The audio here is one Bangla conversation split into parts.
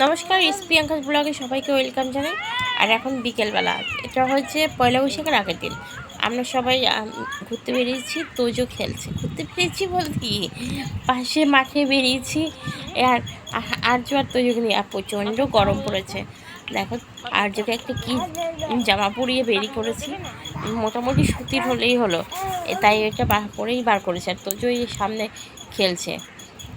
নমস্কার এসপি আঙ্কাস ব্লগে সবাইকে ওয়েলকাম জানাই। আর এখন বিকেলবেলা, এটা হচ্ছে পয়লা বৈশাখের আগের দিন। আমরা সবাই ঘুরতে বেরিয়েছি, তোজো খেলছে। ঘুরতে বেরিয়েছি বলতে কি? পাশে মাঠে বেরিয়েছি, আর আর্য আর তোজোকে নিয়ে প্রচণ্ড গরম পড়েছে। দেখো, আর্যকে একটা কি জামা পরিয়ে বেরি করেছি। মোটামুটি সুতির হলেই হলো। তাই এটা পরেই বার করেছে। আর তোজো এই সামনে খেলছে।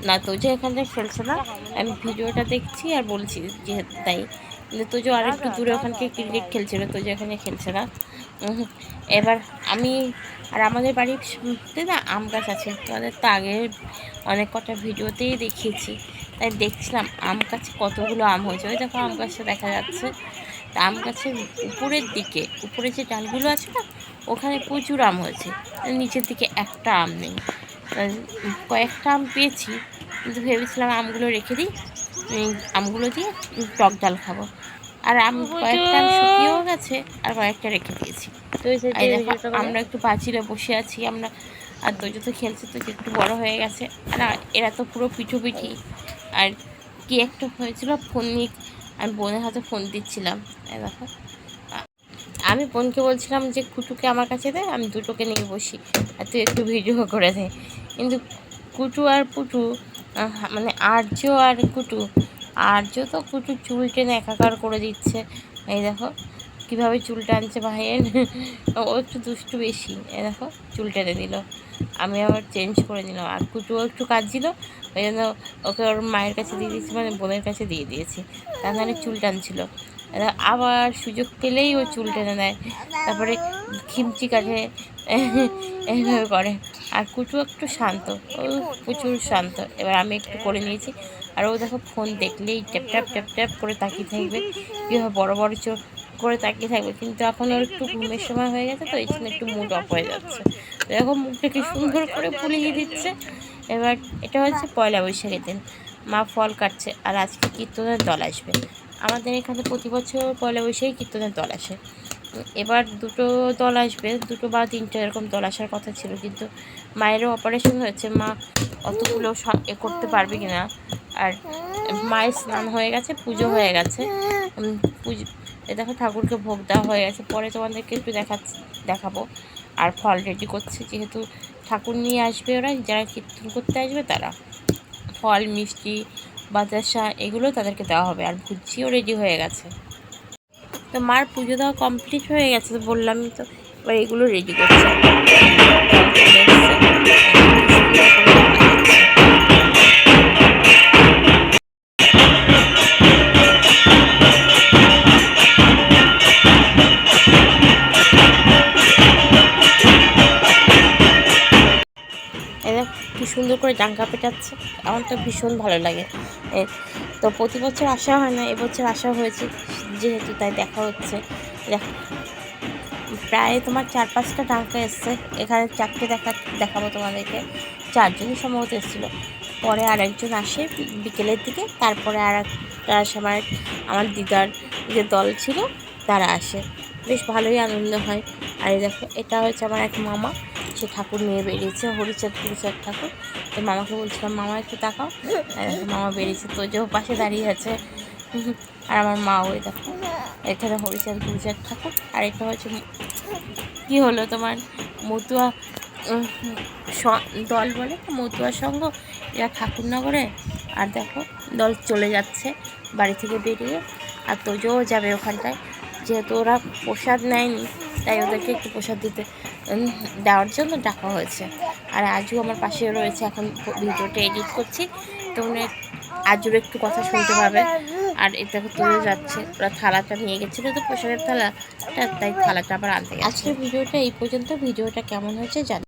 না তো তোজো এখানে খেলছে না। আমি ভিডিওটা দেখছি আর বলছি যে তাই। কিন্তু তোজো আর একটু দূরে ওখানকে ক্রিকেট খেলছিল তোজো এখানে খেলছে না। এবার আমি আর আমাদের বাড়ির বাড়িতে না আম গাছ আছে। তোমাদের তো আগে অনেক কটা ভিডিওতেই দেখিয়েছি। তাই দেখছিলাম আম গাছে কতগুলো আম হয়েছে। ওই দেখো আম গাছটা দেখা যাচ্ছে। তা আম গাছের উপরের দিকে, উপরে যে ডালগুলো আছে না, ওখানে প্রচুর আম হয়েছে। নিচের দিকে একটা আম নেই। তা কয়েকটা আম পেয়েছি কিন্তু ভেবেছিলাম আমগুলো রেখে দিই আমগুলো দিয়ে টক ডাল খাব। আর আম কয়েকটা আম শুকিয়েও গেছে আর কয়েকটা রেখে দিয়েছি। আমরা একটু পাঁচিলে বসে আছি আমরা আর তোজো তো খেলছে তো একটু বড় হয়ে গেছে। আর এরা তো পুরো পিঠুপিঠি। আর কি একটা হয়েছিল ফোন নিয়ে আমি বোনের হাতে ফোন দিচ্ছিলাম। এই দেখো আমি বোনকে বলছিলাম যে, কুটুকে আমার কাছে দে, আমি দুটোকে নিয়ে বসি। আর তুই একটু ভিডিও করে দে। কিন্তু কুটু আর পুটু মানে আর্য আর কুটু, আর্য তো কুটু চুল টেনে একাকার করে দিচ্ছে। এই দেখো, কীভাবে চুল টানছে ভাইয়ের। ও একটু দুষ্টু বেশি। এ দেখো, চুল টেনে দিল। আমি আবার চেঞ্জ করে নিলাম। আর কুটুও একটু কাজ কাঁদছিল, ওই জন্য ওকে ওর মায়ের কাছে দিয়ে দিয়েছি মানে বোনের কাছে দিয়ে দিয়েছি। তা নাহলে চুল টানছিল। আবার সুযোগ পেলেই ও চুল টেনে নেয়। তারপরে খিমচি কাটে এইভাবে করে। আর কুচু একটু শান্ত। ও প্রচুর শান্ত। এবার আমি একটু করে নিয়েছি। আর ও দেখো ফোন দেখলেই ট্যাপ ট্যাপ ট্যাপ ট্যাপ করে তাকিয়ে থাকবে। কীভাবে বড় বড় চোখ করে তাকিয়ে থাকবে। কিন্তু এখন ওর একটু ঘুমের সময় হয়ে গেছে তো, এই জন্য একটু মুড অফ হয়ে যাচ্ছে। এখন মুখটাকে সুন্দর করে ফুলিয়ে দিচ্ছে। এবার এটা হচ্ছে পয়লা বৈশাখের দিন। মা ফল কাটছে। আর আজকে কীর্তনের দল আসবে। আমাদের এখানে প্রতি বছর পয়লা বৈশাখে কীর্তনের দল আসে। এবার দুটো দল আসবে, দুটো বা তিনটে এরকম দল আসার কথা ছিল, কিন্তু মায়েরও অপারেশন হয়েছে। মা অতগুলো এ করতে পারবে কি না আর মায়ের স্নান হয়ে গেছে, পুজো হয়ে গেছে। পুজো দেখো ঠাকুরকে ভোগ দেওয়া হয়ে গেছে। পরে তোমাদেরকে একটু দেখাচ্ছি দেখাবো। আর ফল রেডি করছে, যেহেতু ঠাকুর নিয়ে আসবে ওরা, যারা কীর্তন করতে আসবে তারা। ফল, মিষ্টি বাতাসা এগুলো তাদেরকে দেওয়া হবে। আর ভুজিও রেডি হয়ে গেছে। তো মার পুজো দেওয়া কমপ্লিট হয়ে গেছে বললাম তো, এবার এগুলো রেডি করছে। কি সুন্দর করে জাঙ্গা পেটাচ্ছে। আমার তো ভীষণ ভালো লাগে। তো প্রতি বছর আসা হয় না, এবছর আসা হয়েছে, যেহেতু তাই দেখা হচ্ছে। দেখ- প্রায় তোমার চার পাঁচটা ডাঙ্কা এসছে, এখানে চারটে দেখা, দেখাবো তোমাদেরকে। চারজনই সম্ভবত এসেছিল। পরে আর একজন আসে বিকেলের দিকে, তারপরে আর একটা আসে আমার আমার দিদার যে দল ছিল, তারা আসে। বেশ ভালোই আনন্দ হয়। আর দেখো, এটা হচ্ছে আমার এক মামা। সে ঠাকুর নিয়ে বেরিয়েছে, হরিচাঁদ হরিচাঁদ ঠাকুর। তো মামাকে বলছিলাম, মামা, একটু তাকাও। মামা বেরিয়েছে। তো যে পাশে দাঁড়িয়ে আছে, আর আমার মা ওই দেখো, এখানে হরিচাঁদ হরিচাঁদ ঠাকুর। আর এটা হচ্ছে, কি হলো তোমার? মতুয়া দল বলে মতুয়া সংঘ, এরা ঠাকুরনগরে। আর দেখো, দল চলে যাচ্ছে, বাড়ি থেকে বেরিয়ে। আর তোজোও যাবে ওখানটায়, যেহেতু ওরা প্রসাদ নেয়নি, তাই ওদেরকে একটু প্রসাদ দিতে দেওয়ার জন্য ডাকা হয়েছে। আর আজও আমার পাশে রয়েছে, এখন ভিডিওটা এডিট করছি। তো উনি আজুর একটু কথা শুনতে পাবে। আর এটা তুলে যাচ্ছে। ওরা থালাটা নিয়ে গেছিল তো পোশাকের থালা তাই থালাটা আবার আনতে আজকের ভিডিওটা এই পর্যন্ত। ভিডিওটা কেমন হয়েছে জানি